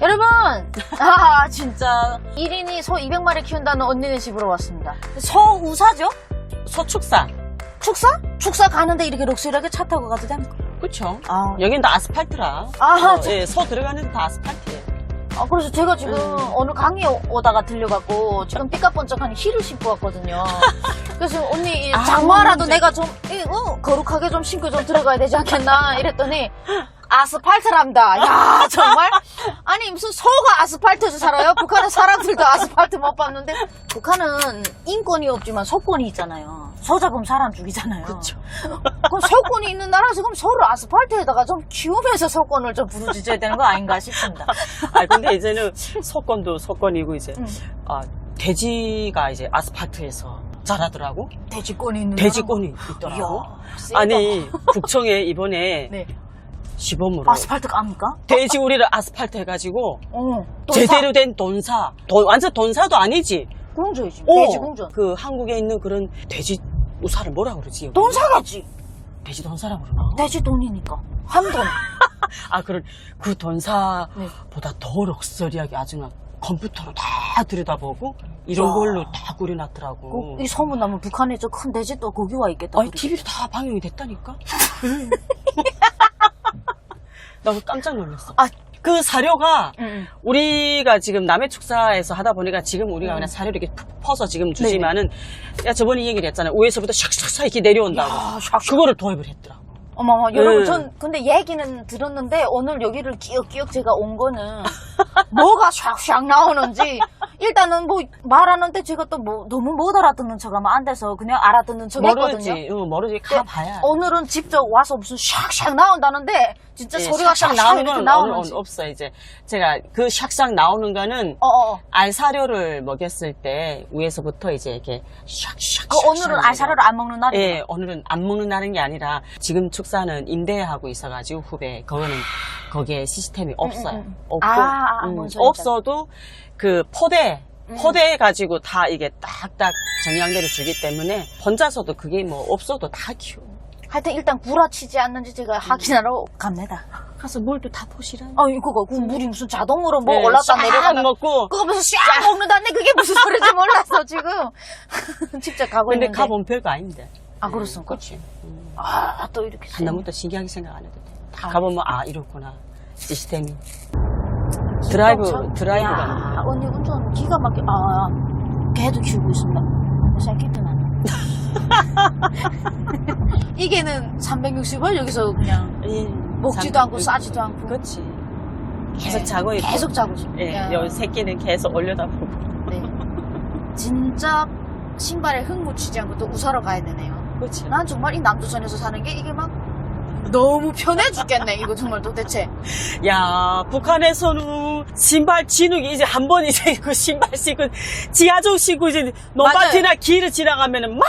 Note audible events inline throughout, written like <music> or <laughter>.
여러분! <laughs> 아, 진짜. 1인이 소 200마리 키운다는 언니네 집으로 왔습니다. 서우사죠? 소축사. 축사? 축사 가는데 이렇게 럭셔리하게 차 타고 가도 됩니까? 그쵸. 아, 여긴 다 아스팔트라. 아, 어, 저- 예, 소 들어가는 데다 아스팔트예요. 아, 그래서 제가 지금 음. 어느 오- 오다가 들려갖고 지금 삐까번쩍한 힐을 신고 왔거든요. <laughs> 그래서 언니 이 아, 장마라도. 내가 좀 이, 어, 거룩하게 좀 신고 좀 들어가야 되지 않겠나 이랬더니 아스팔트랍니다. 야 정말 아니 무슨 소가 아스팔트에서 살아요? 북한은 사람들도 아스팔트 못 봤는데 북한은 인권이 없지만 소권이 있잖아요. 소 잡으면 사람 죽이잖아요. 그쵸. <laughs> 그럼 소권이 있는 나라에서 그럼 소를 아스팔트에다가 좀 키우면서 소권을 좀 부르짖어야 되는 거 아닌가 싶습니다. <laughs> 아, 근데 이제는 소권도 소권이고, 이제, 음. 아, 돼지가 이제 아스팔트에서 자라더라고? 돼지권이 있는 돼지권이? 있더라고. 이야. 아니, 국청에 이번에 <laughs> 네. 시범으로 아스팔트가 압니까? 돼지 우리를 아스팔트 해가지고 어. 제대로 된 돈사, 돈, 완전 돈사도 아니지. 공조이지. 어, 돼지 공조. 그 한국에 있는 그런 돼지 우사를 뭐라 그러지? 여기? 돈 사겠지. 돼지 돈사라고 그러나? 돼지 돈이니까. 한 돈. <laughs> 아, 그런 그 돈사보다 네. 더 럭셔리하게 아주 그냥 컴퓨터로 다 들여다보고 이런 와. 걸로 다 꾸려놨더라고. 이 소문 나면 북한에 저 큰 돼지 또 거기 와 있겠다. 아니, 그러지. TV로 다 방영이 됐다니까? <laughs> <laughs> 나 그거 깜짝 놀랐어. 아. 그 사료가 응, 우리가 지금 남해 축사에서 하다 보니까 지금 우리가 음. 그냥 사료를 이렇게 푹 퍼서 지금 주지만은 야 저번에 이 얘기를 했잖아 위에서부터 샥샥샥 이렇게 내려온다고 야, 샥샥. 그거를 도입을 했더라고 어머머, 여러분, 네. 전 근데 얘기는 들었는데 오늘 여기를 끼역끼역 제가 온 거는 <laughs> 뭐가 샥샥 나오는지 일단은 뭐 말하는데 제가 또 뭐 너무 못 알아듣는 척하면 안 돼서 그냥 알아듣는 척 했거든요. 모르지 응, 모르지 가 봐야 오늘은 직접 와서 무슨 샥샥 나온다는데 진짜 예, 소리가 샥샥 샥샥 나오는 건 나오는지. 오늘 없어 이제 제가 그 샥샥 나오는 거는 어어. 알 사료를 먹였을 때 위에서부터 이제 이렇게 샥샥 그 오늘은 알사료를 안 먹는 날이구나. 예, 오늘은 안 먹는 날인 게 아니라 지금 축사는 임대하고 있어가지고 후배 그거는 거기에 시스템이 없어요. 음, 음. 없고 아, 아, 음, 뭔 없어도 그 포대 음. 포대 가지고 다 이게 딱딱 정량대로 주기 때문에 혼자서도 그게 뭐 없어도 다 키워. 하여튼 일단 구라치지 않는지 제가 확인하러 갑니다. 가서 뭘또다 보시라니. 아니 그거 그 물이 무슨 자동으로 뭐 네, 올랐다 싹 내려가는 먹고. 그거 무슨 싹 먹는다는데 그게 무슨 소리인지 몰라서 지금 <laughs> 직접 가고 근데 있는데 가보면 별거 아닌데. 아 그렇습니까? 그렇지. 음. 아또 이렇게 하나부터 신기하게 생각 안 해도 돼. 다 아. 가보면 아 이렇구나 시스템이. 드라이브 진짜? 드라이브가. 야, 언니 운전 기가 막혀 아 개도 키우고 있습니다 새끼트나 <laughs> 이게는 360을 여기서 그냥 예, 먹지도 참, 않고 싸지도 않고 그렇지. 계속 자고 있고. 계속 자고 있어 예, 야. 여기 새끼는 계속 올려다보고. 네. 진짜 신발에 흙 묻히지 않고 또 우사러 가야 되네요. 그렇지. 난 정말 이 남조선에서 사는 게 이게 막 너무 편해 죽겠네. 이거 정말 도대체. 야, 북한에서는 신발 진흙이 이제 한 번 이제 <laughs> 그 신발 신고 지하철 신고 이제 논밭이나 길을 지나가면은 막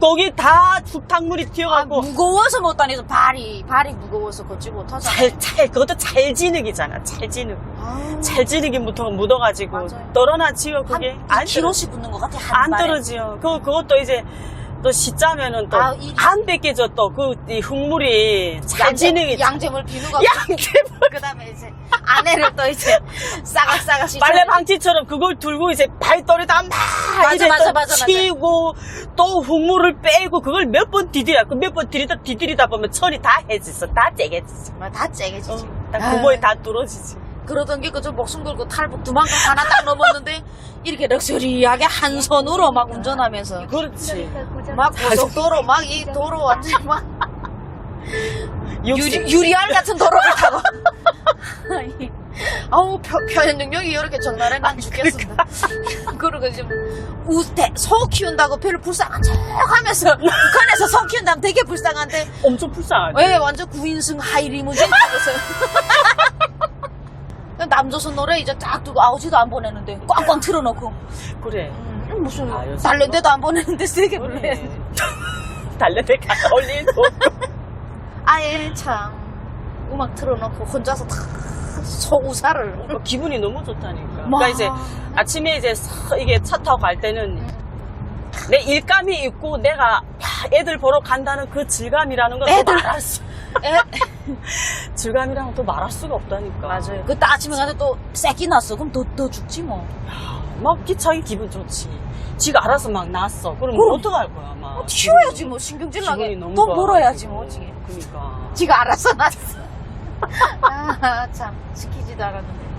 거기 다 흙탕물이 아, 튀어가고 무거워서 못 다니서 발이 발이 무거워서 걷지 못하잖아. 찰, 찰, 그것도 찰진흙이잖아, 찰진흙. 아우, 찰진흙이 묻어, 묻어가지고 맞아요. 떨어나지요, 그게. 한안 2kg씩 붙는 것 같아. 한 안 발에. 떨어지요. 그, 그것도 이제 또 씻자면은 또 아, 이- 안 뺏겨져 또그이 흙물이 찰진흙이 양재, 물 비누가 <laughs> 양재물 그다음에 이제 안에를 또 이제 싸각싸각 씻어. 빨래 방치처럼 그걸 들고 이제 발도리다 막 맞아, 이제 맞아, 또 맞아, 맞아. 치고 또 흙물을 빼고 그걸 몇 번 디디야 그 몇 번 디디다 디디다 보면 천이 다 해졌어 다 째겠지 정말 다 째개지지. 딱 아유. 구멍이 다 뚫어지지 그러던 게 그저 목숨 걸고 탈북 두만강 하나 딱 넘었는데 이렇게 럭셔리하게 한 손으로 막 운전하면서. 그렇지. 막 고속도로 막 이 도로 완전 막 <laughs> 유리, 유리알 같은 도로를 타고. <laughs> 아우 표, 표현 능력이 이렇게 정말에 난 죽겠습니다. <laughs> 그리고 지금 우대 소 키운다고 별로 불쌍한 척 하면서 북한에서 소 키운다면 되게 불쌍한데. 엄청 불쌍하지. 왜 완전 구인승 하이리무진 타고서 남조선 노래 이제 딱 두고 아우지도 안 보내는데 꽝꽝 틀어놓고. 그래. 음, 무슨 아, 요새 달랜데도 안 보내는데 세게 불러야 달려대 가올 일도 없고. 아예 참 음악 틀어놓고 혼자서 다 소우사를. 어, 기분이 너무 좋다니까. 와. 그러니까 이제 아침에 이제 서- 이게 차 타고 갈 때는 내 일감이 있고 내가 야, 애들 보러 간다는 그 질감이라는 걸 애들. 또 알았어. 에? <laughs> 질감이랑 또 말할 수가 없다니까. 맞아요. 그때 아침에 가서 또 새끼 났어. 그럼 더, 더 죽지 뭐. 막 기차기 기분 좋지. 지가 알아서 막 났어. 그럼 그럼. 어떡할 거야, 막. 어, 튀어야지 뭐 신경질 나게. 너무 돈 좋아. 벌어야지 뭐 어찌게. 그니까. 지가 알아서 났어. <laughs> 아 참 시키지도 않았는데.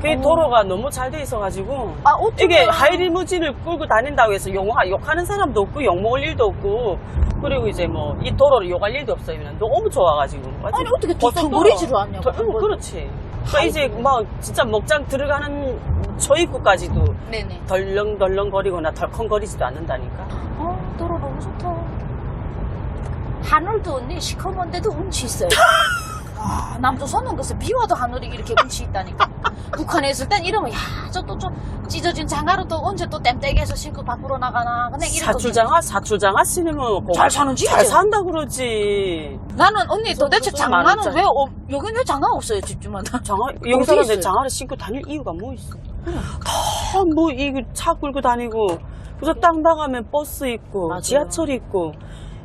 그 어머. 도로가 너무 잘 돼 있어가지고. 아 어쩌면 이게 하이리무진을 끌고 다닌다고 해서 욕, 욕하는 사람도 없고 욕먹을 일도 없고 그리고 이제 뭐 이 도로를 욕할 일도 없어요. 너무 좋아가지고. 아니 어떻게 도로. 않냐고. 덜- 음, 그렇지. 그러니까 이제 막 진짜 먹장 들어가는 초입구까지도 네네. 덜렁덜렁거리거나 덜컹거리지도 않는다니까. 어 도로 너무 좋다. 하늘도 언니 시커먼데도 운치 있어요. <laughs> 아, 남조선은 글쎄 비 와도 하늘이 이렇게 운치 있다니까. <laughs> 북한에 있을 땐 이러면 야저또좀 찢어진 장화로 또 언제 또 땜때기해서 신고 밖으로 나가나. 근데 이런 사출장아 사출장아 신으면 뭐잘 사는지 잘? 산다 그러지. 나는 언니 도대체 좀 장화는. 왜 어, 여긴 왜 장화 없어요 집주마다. 장화 <laughs> 어디 여기 사람들 있어요? 장화를 신고 다닐 이유가 뭐 있어? 다뭐 이거 차 끌고 다니고 그래서 땅 나가면 버스 있고 맞아요. 지하철 있고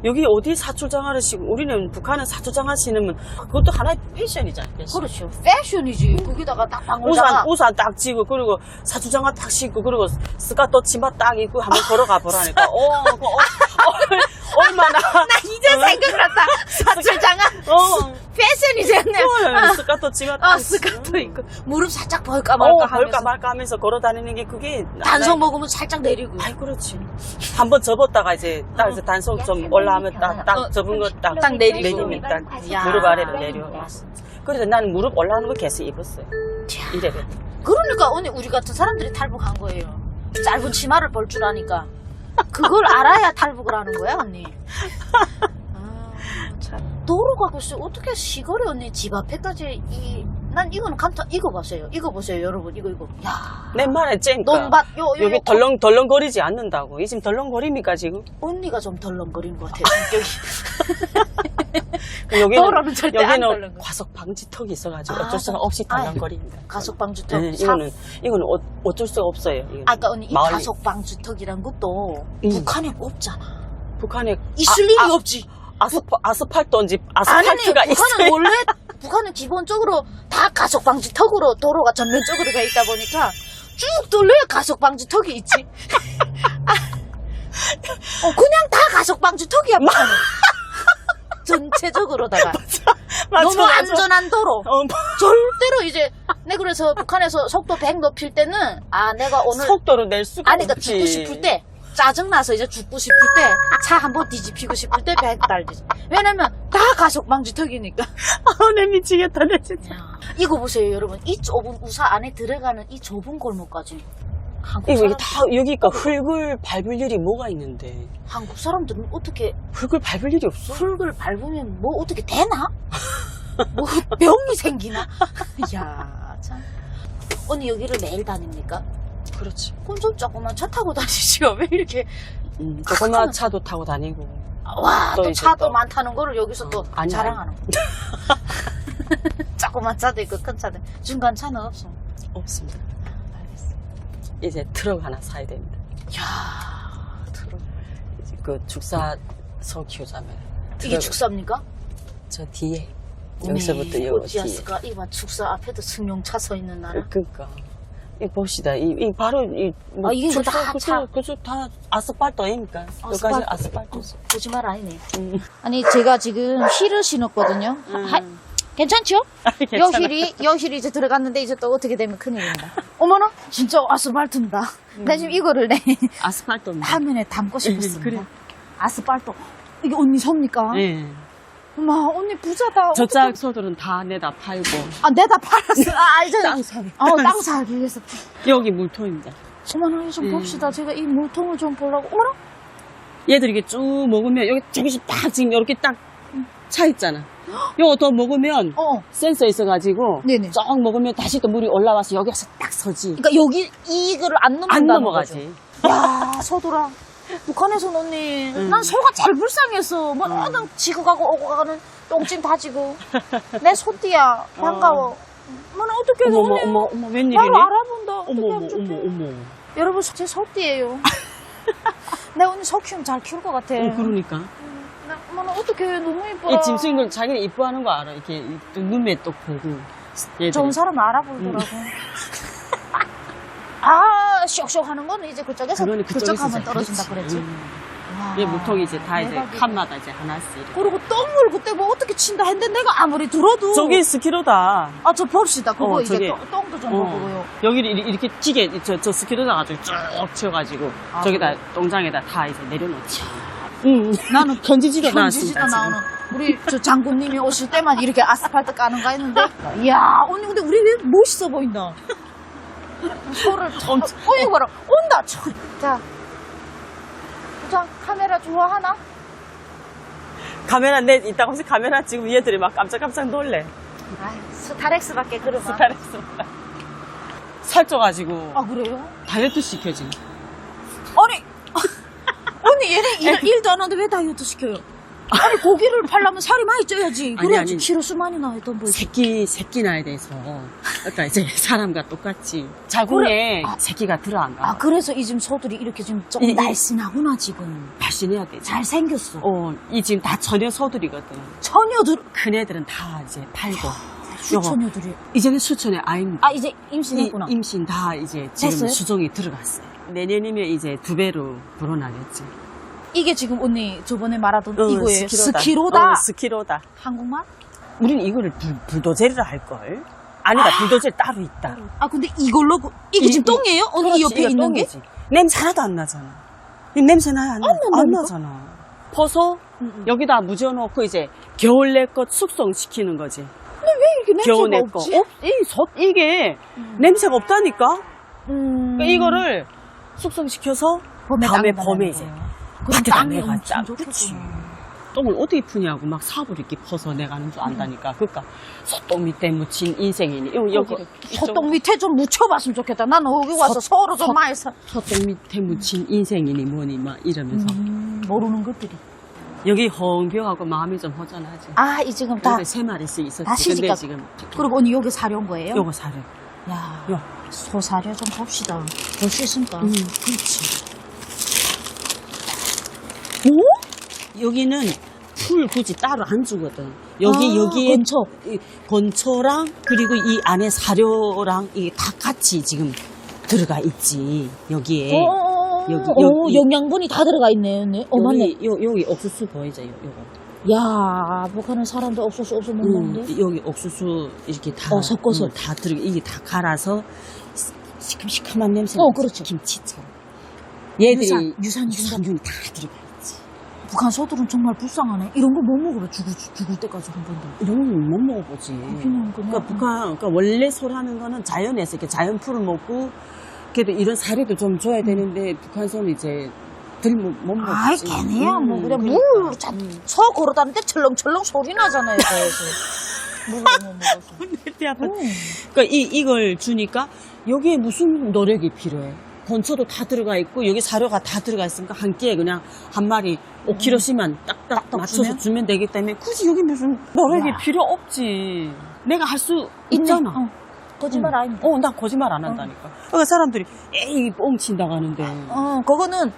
여기 어디 사출 장화를 신고 우리는 북한은 사출 장화 신으면 그것도 하나의 패션이잖아. 패션. 그렇죠. 패션이지. 거기다가 딱 방울 우산 장화. 우산 딱 쥐고 그리고 사출 장화 딱 신고 그리고 스카트 치마 딱 입고 한번 걸어가 보라니까. 어, 그거 어, 어, 얼마나 <laughs> 나 이제 생각을 했다. 사출 장화. 어. <laughs> 언니. 어, 스카트 치마 딱아 스카트 입고 무릎 살짝 벌까 어, 말까 벌까 하면서 말까 하면서 걸어 다니는 게 그게 단속 먹으면 살짝 내리고. 아이 그렇지. 한번 접었다가 이제 딱 이제 단속 좀 올라가면 딱 딱 어, 접은 거 딱 딱 내리고. 내리면 딱 야. 무릎 아래로 내려. 그래서 나는 무릎 올라오는 거 계속 입었어요. 이래래. 그러니까 언니 우리 같은 사람들이 탈북한 거예요. 짧은 치마를 벌 줄 아니까. 그걸 알아야 탈북을 하는 거야 언니. <laughs> 아, 참. 도로가 글쎄 어떻게 시골에 언니 집 앞에까지 이 난 이거는 감탄 이거 보세요. 이거 보세요 여러분 이거 이거. 야내 말에 쨍까. 논밭 요, 요, 여기 요 덜렁 덜렁거리지 않는다고. 이 지금 덜렁거립니까 지금? 언니가 좀 덜렁거리는 것 같아요 성격이. <laughs> 여기는 도로는 절대 안 여기는 덜렁거려. 과속 방지턱이 있어가지고 아, 어쩔 수가 없이 아, 덜렁거립니다. 가속방지턱. 네, 사- 이거는 이거는 어, 어쩔 수가 없어요. 이거는. 아까 언니 이 마을이- 가속방지턱이란 것도 음. 북한에 없잖아. 북한에 있을 아, 일이 아, 없지. 아스파, 아스팔트인지 아니, 아스팔트가 북한은 있어요. 원래 북한은 기본적으로 다 가속 방지턱으로 도로가 전면적으로 돼 있다 보니까 쭉 돌려야 가속 방지턱이 있지. 아, <laughs> 어, 그냥 다 가속 방지턱이야 북한은. 전체적으로다가 <laughs> 맞아, 너무 맞아. 안전한 도로. 어, 절대로 이제 내 그래서 북한에서 속도 100 높일 때는 아 내가 오늘 속도를 낼 수가 아니, 그러니까 없지. 죽고 싶을 때, 짜증나서 이제 죽고 싶을 때, 차 한번 뒤집히고 싶을 때백 달리지. 왜냐면, 다 가속방지턱이니까. <laughs> 아, 내 미치겠다, 내 진짜. 이거 보세요, 여러분. 이 좁은 우사 안에 들어가는 이 좁은 골목까지. 한국, 이거 사람, 이게 다 여기가 흙을 밟을 일이 뭐가 있는데 한국 사람들은 어떻게 흙을 밟을 일이 없어? 흙을 밟으면 뭐 어떻게 되나? 뭐 병이 생기나? <laughs> 야 참. 언니 여기를 매일 다닙니까? 그렇지. 그럼 좀 조금만 차 타고 다니시오. <laughs> 왜 이렇게. 음, 조그마한 차도 타고 다니고. 와, 또 또 이제 차도 또- 많다는 거를 여기서 또 어, 아니, 자랑하는 거. 조그만 <laughs> 차도 있고 큰 차도 있고. 중간 차는 없어. 없습니다. 알겠어. 이제 트럭 하나 사야 됩니다. 야 들어. 이제 그 죽사서 키우자면. 이게 트럭을- 축사입니까? 저 뒤에. 여기서부터 여기 뒤에. 어찌였을까? 이봐 축사 앞에도 승용차 서 있는 나라. 그니까. 이 봅시다. 이, 이 바로 이 뭐 아, 이게 죽사 다 차. 그저 다 아스팔트 아닙니까? 여기까지 아스팔트. 거짓말 아니네. 음. 아니 제가 지금 힐을 신었거든요. 하- 괜찮죠? 여 힐이 여 힐이 이제 들어갔는데 이제 또 어떻게 되면 큰일입니다. 어머나 진짜 아스팔트입니다. 나 지금 이거를 내 아스팔트. 화면에 담고 싶었습니다. 그래. 아스팔트. 이게 언니 섭니까? 예. 엄마 언니 부자다. 저짝 소들은 다 내다 팔고. 아 내다 팔았어. 아 알죠. 땅 사. 어, 땅 사기 위해서. 여기 물통입니다. 어머나 이거 좀 음. 봅시다. 제가 이 물통을 좀 보려고. 어머나. 얘들 이게 쭉 먹으면 여기 조금씩 딱 지금 이렇게 딱 차 있잖아. 요거 더 먹으면 어. 센서 있어가지고 네네. 쫙 먹으면 다시 또 물이 올라와서 여기 와서 딱 서지. 그러니까 여기 이거를 안 넘는다는 안 거죠. 넘어가지. 야 서돌아. 북한에서 언니, 음. 난 소가 제일 불쌍했어. 뭐, 어느 지고 가고 오고 가는 똥찜 다 지고. 내 소띠야. 반가워. 뭐는 어떻게 어머, 어머, 언니 어머, 어머, 웬일이니? 나를 알아본다. 어떻게 어머, 하면 어머, 좋대. 어머, 어머. 여러분, 제 소띠예요. <laughs> 내 언니 소 키우면 잘 키울 것 같아. 어, 그러니까. 나 어머나, 어떡해. 너무 이뻐라. 이 짐승 건 자기는 이뻐하는 거 알아. 이렇게 또 눈에 또 보고. 얘들이. 좋은 사람 알아보더라고. 아, 쇽쇽 하는 거는 이제 그쪽에서 그거는 그쪽 하면 이제 떨어진다. 그랬지. 음. 와, 얘 무통이 이제 다 이제 대박이다. 칸마다 이제 하나씩. 이렇게. 그리고 똥을 그때 뭐 어떻게 친다 했는데 내가 아무리 들어도 저기 스키로다. 아 저 봅시다 그거 어, 이제 저기. 똥- 똥도 좀 어. 보고요 여기를 이리- 이렇게 찌개, 저, 저 스키로다 가지고 쭉 치워가지고, 아, 저기다? 농장에다 다 이제 내려놓지. 응. 나는 견지지도 견지지도. 나오는 우리 저 장군님이 오실 때만 이렇게 아스팔트 까는가 했는데 <laughs> 이야 언니 근데 우리 왜 멋있어 보인다 소를 참 어 이거 봐라 온다 참. 자 자, 카메라 좋아하나? 카메라 내 있다고 해서 카메라 지금 얘들이 막 깜짝깜짝 놀래. 아 스타렉스밖에 그러면 스타렉스. 살쪄가지고 아 그래요? 다이어트 시켜지. 아니 <laughs> 언니 얘네 일, 일도 안 하는데 왜 다이어트 시켜요? 아니 고기를 팔려면 살이 많이 쪄야지 아니, 그래야지 아니. 키로수 많이 나왔던 거지 새끼, 새끼 나에 대해서. 그러니까 이제 사람과 똑같이. 자궁에 아. 새끼가 들어안가. 아 그래서 이 지금 소들이 이렇게 좀 조금 이- 이- 날씬하구나 지금 발신해야 되지. 잘 생겼어 어, 이 지금 다 처녀 소들이거든. 처녀들 큰 애들은 다 이제 팔고. 수처녀들이 이제는 수천의 아입니다. 아 이제 임신했구나 이- 임신 다 이제 지금 됐어요? 수정이 들어갔어요. 내년이면 이제 두 배로 불어나겠지. 이게 지금 언니 저번에 말하던 어, 이거예요 스키로다. 스키로다 어, 스키로다. 한국말? 우리는 이거를 불, 불도제를 할걸? 아니다, 불도제 따로 있다. 아 근데 이걸로 그- 이게 이- 지금 이- 똥이에요? 언니 그렇지, 옆에 이거 있는 게? 똥이지. 냄새 하나도 안 나잖아. 이 냄새 나요? 안, 나? 안 난다니까? 나잖아. 퍼서 응, 응. 여기다 묻어놓고 이제 겨울 내것 숙성시키는 거지. 왜 이렇게 내 냄새가 거. 없지? 어? 이 소, 이게 냄새가 없다니까? 음... 이거를 숙성시켜서 봄에 다음에 나간다는 봄에 거예요. 그럼 땅이. 엄청 그치. 똥을 어떻게 푸냐고 막 삽을 이렇게 퍼서 내가는 줄 안다니까. 그러니까 소똥 밑에 묻힌 인생이니. 요- 여기를 소똥 밑에 좀 묻혀봤으면 좋겠다. 나는 여기 와서 소- 서로 좀 많이 사. 소똥 밑에 묻힌 인생이니 뭐니 막 이러면서 음, 모르는 것들이. 여기 헝벼하고 마음이 좀 허전하지. 아, 이 지금 다. 세 마리씩 있었지. 다 시집가- 근데 지금 그리고 언니 여기 사려온 거예요? 요거 사려. 야, 요. 소 사려 좀 봅시다. 볼수 있습니까? 음. 그렇지. 여기는 풀 굳이 따로 안 주거든. 여기 아, 여기에 건초. 이 건초랑 그리고 이 안에 사료랑 이게 다 같이 지금 들어가 있지. 여기에. 어, 여기, 오, 여기. 영양분이 다 들어가 있네, 언니. 어, 맞네. 여기, 요, 여기 옥수수 보이죠? 요, 요거. 야, 북한은 사람도 없어서 없어 먹는데. 음, 여기 옥수수 이렇게 다 어, 섞어서. 음, 다 들어 이게 다 갈아서 시- 시큼시큼한 냄새. 어, 그렇죠. 김치처럼. 얘들이 유산, 같은 유산균이 다 들어가. 북한 소들은 정말 불쌍하네. 이런 거 못 먹어봐. 죽을, 죽을 때까지 한 번도. 이런 건 못 먹어보지. 그냥 그냥. 그러니까 북한, 그러니까 원래 소라는 거는 자연에서 이렇게 자연 풀을 먹고, 그래도 이런 사료도 좀 줘야 되는데, 북한 소는 이제 들못 못 먹지. 아이, 걔네야, 뭐, 음, 그래. 그러니까. 물, 자, 서 걸어다니는데 철렁철렁 소리 나잖아요. <laughs> 물을 못 먹어서. <laughs> 음. 그러니까 이, 이걸 주니까 여기에 무슨 노력이 필요해. 건초도 다 들어가 있고 여기 사료가 다 들어가 있으니까 한 끼에 그냥 한 마리 5kg씩만 딱딱 딱딱 맞춰서 주면? 주면? 되기 때문에 굳이 여기 무슨 노력이 야. 필요 없지. 내가 할 수. 있잖아. 어. 거짓말 응. 아닙니다. 어, 나 거짓말 안 한다니까. 그러니까 사람들이 에이 뻥친다고 하는데. 어, 그거는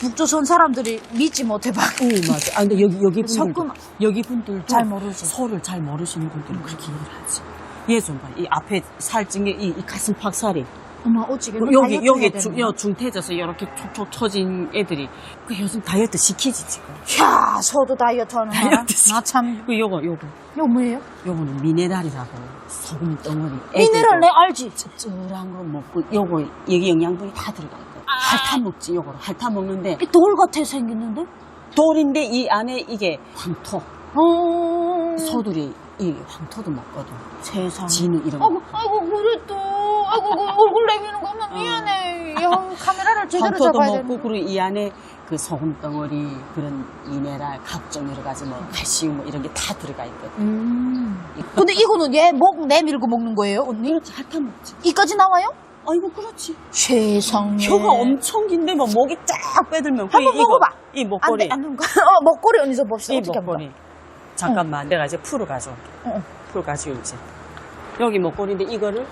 북조선 사람들이 믿지 못해 봐. 응, 맞아. 아, 근데 여기, 여기 분들. 섞음 여기 분들도. 잘 모르지. 서를 잘 모르시는 분들은 그렇게 얘기를 하지. 얘 좀 봐. 이 앞에 살찐 게, 이, 이 가슴 팍 살이. 어머, 어찌게 여기, 여기 중, 여, 거야? 중태져서 이렇게 촉촉 처진 애들이. 그 요즘 다이어트 시키지, 지금. 야, 소도 다이어트 하는? 다이어트 나 참. 그 요거, 요거. 이거 뭐예요? 요거는 미네랄이라고. 소금 덩어리. 미네랄 내 알지? 씁쓸한 거 먹고, 요거, 여기 영양분이 다 들어가 있고. 핥아 먹지, 요거를. 핥아 먹는데. 이돌 같아 생겼는데? 돌인데 이 안에 이게 황토. 어. 소들이 이 황토도 먹거든. 세상. 진우 이런 거. 아이고, 아이고, 그래 또. 아이고, 그 얼굴 내미는 거 엄마 미안해. 야, 카메라를 제대로 황토도 잡아야 먹고 되는데. 그리고 이 안에 그 소금 덩어리 그런 미네랄 각종 여러 가지 뭐 칼슘 뭐 이런 게 다 들어가 있거든. 음. 근데 이거는 얘 목 내밀고 먹는 거예요, 언니? 그렇지 핥아 먹지. 이까지 나와요? 아이고 그렇지. 세상에. 혀가 엄청 긴데 뭐 목이 쫙 빼들면 한번 그 이거, 먹어봐. 이 안 목걸이. 돼, 안 되는 거. 어, 목걸이 언니 좀 봅시다. 이 어떻게 목걸이. 잠깐만 내가 이제 풀을 가져. 어. 풀 가지고 이제 여기 목걸이인데 이거를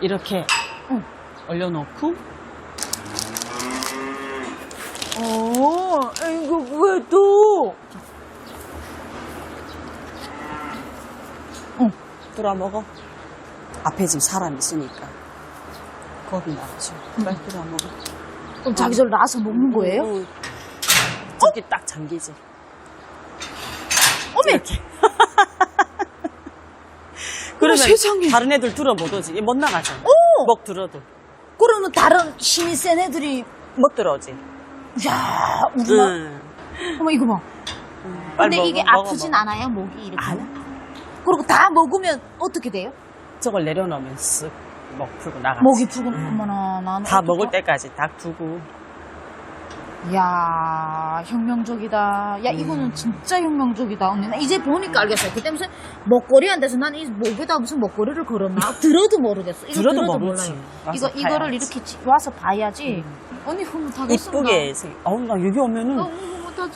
이렇게 얼려놓고 어, 이거 왜 또? 응, 들어 먹어. 앞에 지금 사람 있으니까 겁이 나죠. 빨리 들어 먹어. 그럼 어, 자기 절 나서 먹는 거예요? 어? 저기 딱 잠기지. 어메! 이렇게. 그러면 세상에. 다른 애들 들어 못 나가잖아. 오! 먹 들어도. 그러면 다른 힘이 센 애들이 못 들어오지. 야 우리나 응. 어머 이거 봐. 빨리 근데 먹어, 이게 먹어, 아프진 먹어. 않아요 목이 이렇게? 안 그리고 다 먹으면 어떻게 돼요? 저걸 내려놓으면 쓱 먹 풀고 나가지. 목이 푸근 어머나 나는 다 어떡하- 먹을 때까지 딱 두고. 야 혁명적이다. 야 음. 이거는 진짜 혁명적이다. 언니 나 이제 보니까 알겠어요. 그때 무슨 먹거리 한 데서 난 이 목에다 무슨 먹거리를 걸었나? 들어도 모르겠어. 이거 들어도 들어도, 모르지. 몰라요. 와서 이거 이거를 봐야지. 음. 이렇게 지- 와서 봐야지. 언니 흐뭇하겠습니다. 이쁘게. 생- 어우, 나 여기 오면은 너무.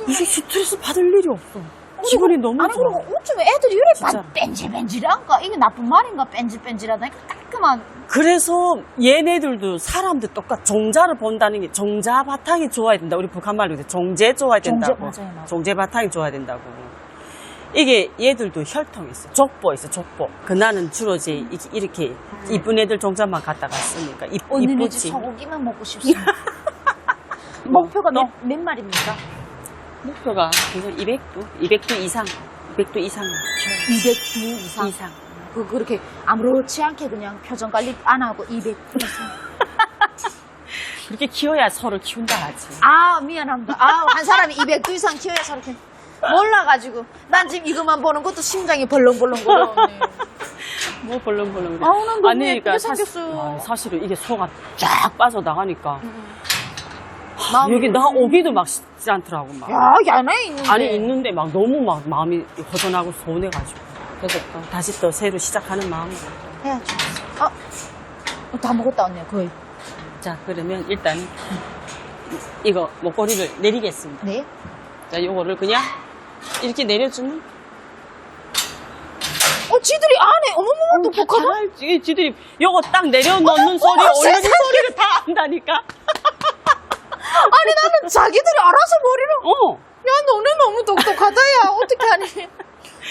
이게 스트레스 받을 일이 없어. 기분이 너무 아니 좋아. 그리고 어쩌면 애들이 이래 진짜. 반 뺀질뺀질한가? 이게 나쁜 말인가? 뺀질뺀질하다니까 깔끔한 그래서 얘네들도 사람들 똑같 종자를 본다는 게 종자 바탕이 좋아야 된다. 우리 북한 말로 종제 좋아야 된다고. 맞아요, 맞아요. 종제 바탕이 좋아야 된다고. 이게 얘들도 혈통이 있어. 족보 있어, 족보. 그 나는 주로 이제 이- 이렇게 이쁜 애들 종자만 갖다 갔으니까 이, 집 이쁘지. 소고기만 먹고 싶습니다. <laughs> 목표가 몇, 몇 마리입니까? 목표가 그래서 200도, 200도 이상, 200도 이상 키워야 200두 이상. 이상. 그, 그렇게 아무렇지 않게 그냥 표정 관리 안 하고 200두 이상. <laughs> 그렇게 키워야 서로 키운다 하지. 아, 미안합니다. 아, 한 사람이 200두 이상 키워야 저렇게. 몰라가지고. 난 지금 이것만 보는 것도 심장이 벌렁벌렁 거려. <laughs> 뭐 벌렁벌렁 그래. 아우, 난 너무 아니, 예쁘게 사실- 생겼어요. 아, 사실 은 이게 소가 쫙 빠져나가니까 마음이 여기 나 오기도 막 쉽지 않더라고 막. 야, 야나에 있는데. 아니 있는데 막 너무 막 마음이 허전하고 서운해가지고 그래서 또 다시 또 새로 시작하는 마음으로 해야죠. 아, 어, 다 먹었다, 언니, 거의. 자 그러면 일단 이거 목걸이를 내리겠습니다 네. 자 요거를 그냥 이렇게 내려주면 어, 지들이 안에, 어머머머, 또 북한. 잘 알지 지들이 요거 딱 내려놓는 소리 어머, 올리는 세상에. 소리를 다 안다니까 <laughs> 아니, 나는 자기들이 알아서 머리를. 어 야, 너네 너무 똑똑하다, 야. 어떻게 하니.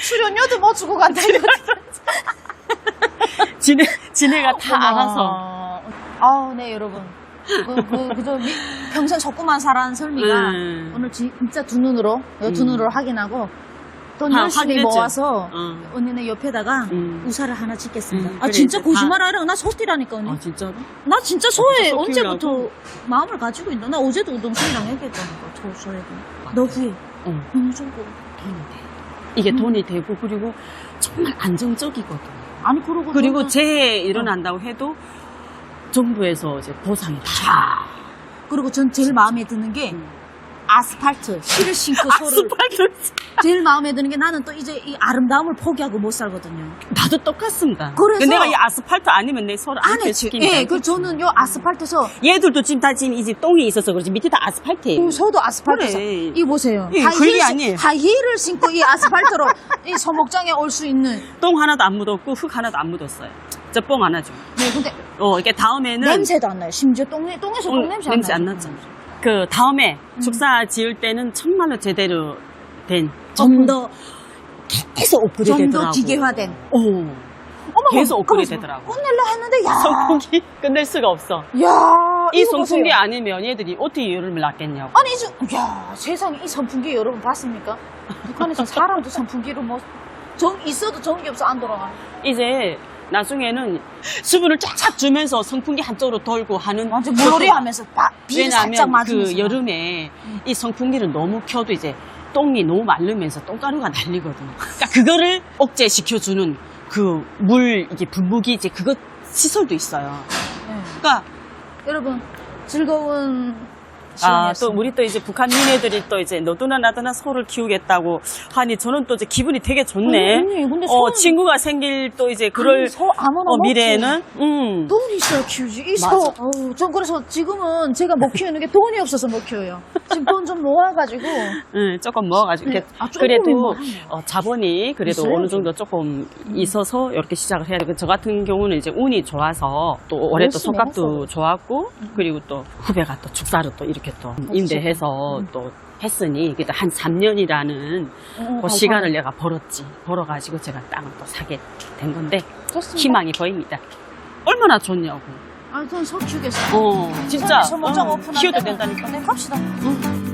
출연료도 못 주고 간다, 이거. <laughs> 지네 지네가 다 어머. 알아서 아, 네, 여러분. 그, 그, 그저 미- 평생 적고만 살아온 설미가 음. 오늘 지- 진짜 두 눈으로, 요 두 음. 눈으로 확인하고 돈 아, 열심히 확인했죠? 모아서 어. 언니네 옆에다가 음. 우사를 하나 짓겠습니다. 음, 아, 그래, 진짜 이제 거짓말 다- 하라. 나 소띠라니까, 언니. 아 진짜로? 나 진짜 소에 진짜 언제부터 소띠라고? 마음을 가지고 있나? 나 어제도 우동생이랑 얘기했다니까, 저 소에도. 너 후에 어. 너무 좋고. 이게 돈이 되고 그리고 정말 안정적이거든. 아니, 그러고. 그리고 재해 일어난다고 해도 정부에서 이제 보상이 다. 그리고 전 제일 마음에 드는 게 아스팔트, 힐을 신고 소를. 아스팔트. 제일 마음에 드는 게 나는 또 이제 이 아름다움을 포기하고 못 살거든요. 나도 똑같습니다. 그래서- 근데 내가 이 아스팔트 아니면 내 소를 안안 했지. 시키니까. 예, 그 저는 요 아스팔트에서 얘들도 지금 다 지금 이제 똥이 있어서 그렇지 밑에 다 아스팔트예요. 그 저도 아스팔트에서 그래. 이 보세요. 예, 그게 신- 아니에요. 하이힐을 신고 이 아스팔트로 이 소목장에 올 수 있는. 똥 하나도 안 묻었고 흙 하나도 안 묻었어요. 저 뽕 하나죠. 네, 근데 어, 이게 다음에는 냄새도 안 나요. 심지어 똥에 똥에서 똥, 똥 냄새, 냄새 안안 나죠. 났잖아. 그 다음에 축사 지을 때는 정말로 제대로 된 어, 좀더 계속 업그레이드 좀 되더라고. 더 기계화된. 오. 어머, 계속 업그레이드 되더라고. 혼낼라 했는데 야, 선풍기 <laughs> 끝낼 수가 없어. 야, 이 이거 선풍기. 아니면 얘들이 어떻게 여름을 낳겠냐고. 아니 저, 야 세상에 이 선풍기 여러분 봤습니까? 북한에서 사람도 선풍기로 뭐 정 있어도 전기 없어 안 돌아가. 이제 나중에는 수분을 쫙 주면서 선풍기 한쪽으로 돌고 하는 완전 물놀이 하면서 바, 비를 살짝 왜냐하면 맞으면서. 그 여름에 이 선풍기를 너무 켜도 이제 똥이 너무 마르면서 똥가루가 날리거든. 그러니까 그거를 억제시켜주는 그 물 이게 분무기 이제 그거 시설도 있어요. 네. 그러니까 여러분 즐거운 아. 또 우리 또 이제 북한 니네들이 또 이제 너도나 나도나 소를 키우겠다고 하니 저는 또 이제 기분이 되게 좋네. 아니, 언니, 근데 어, 소는- 친구가 생길 또 이제 그럴 아니, 소 아무나 어, 먹지. 미래에는 음. 돈이 있어야 키우지. 이 소. 맞아. 어우, 전 그래서 지금은 제가 못 키우는 게 돈이 없어서 못 키워요. 지금 돈 좀 모아가지고. <laughs> 응, 조금 먹어가지고. 네. 이렇게 아, 조금 그래도 먹어요. 어, 자본이 그래도 있어요, 어느 정도 조금 있어서 이렇게 시작을 해야 되고, 저 같은 경우는 이제 운이 좋아서 또 올해 또 열심히 손값도. 좋았고, 그리고 또 후배가 또 축사를 또 이렇게 또 임대해서 또 했으니 그래도 한 3년이라는 어, 그 시간을 내가 벌었지. 벌어가지고 제가 땅을 또 사게 된 건데 좋습니다. 희망이 보입니다. 얼마나 좋냐고. 아, 그건 석 주겠어. 어, 진짜 어, 키워도 된다니까. 네, 갑시다. 응.